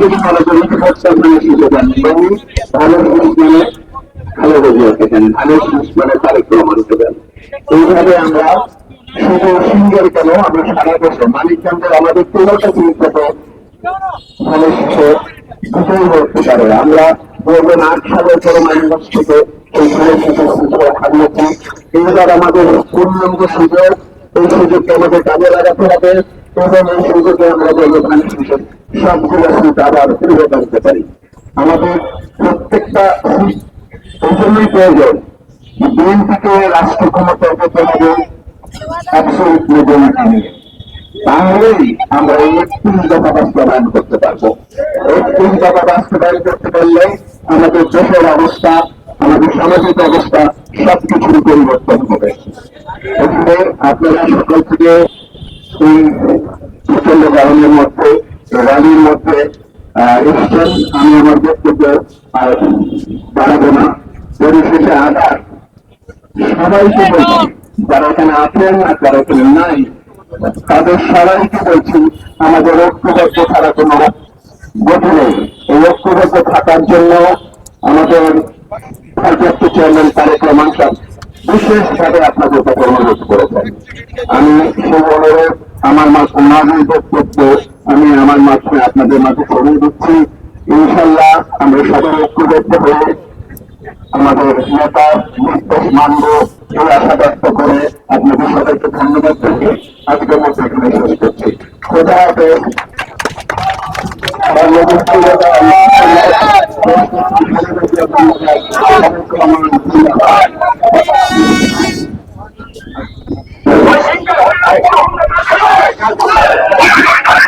যদি মনে মানে ভালো এইভাবে আমরা আমাদের পনেরোটা চিন্তা ধানের শীষে দুটোই হতে পারে। আমরা আট থেকে শীষের সুযোগ আমাদের পূর্ণাঙ্গ সুযোগ, এই সুযোগকে আমাদের কাজে লাগাতে হবে। এবং এই সুযোগে আমরা বলব সবগুলো সুযোগ আবার ফিরে আনতে পারি। আমাদের প্রত্যেকটা সিট এই জন্যই প্রয়োজন বিএনপিকে রাষ্ট্র ক্ষমতায় পেতে হবে একশো মেজরিটি নিয়ে। তাহলেই করতে করতে পারলে আমাদের দেশের অবস্থা, আমাদের সামাজিক অবস্থা সবকিছুর পরিবর্তন হবে। আপনারা সকাল থেকে এই প্রচণ্ড মধ্যে র্যালির মধ্যে এসছেন আমি আমার বক্তব্য বাড়াবো না। পরিশেষে আধার সবাইকে বলছি যারা এখানে আছেন আর যারা এখানে নাই, তাদের সবাইকে বলছি আমাদের ঐক্যবদ্ধ ছাড়া কোনো গতি নেই এই ঐক্যবদ্ধ থাকার জন্য আমাদের ভারপ্রাপ্ত চেয়ারম্যান তারেক রহমান সাহেব বিশেষভাবে আপনাদের উপর অনুরোধ করেছেন। আমি সেই অনুরোধ আমার মা মাঝে বক্তব্য আমি আমার মাঝে আপনাদের মাঝে করে দিচ্ছি ইনশাল্লাহ আমরা সবাই একটু করতে হবে আমাদের নেতা বিশ্বাস মানব, এই আশা ব্যক্ত করে আপনাদের সবাইকে ধন্যবাদ জানিয়ে আজকে মধ্যে এখানে শেষ করছি। খোদা হাফেজ। Thank. よかった!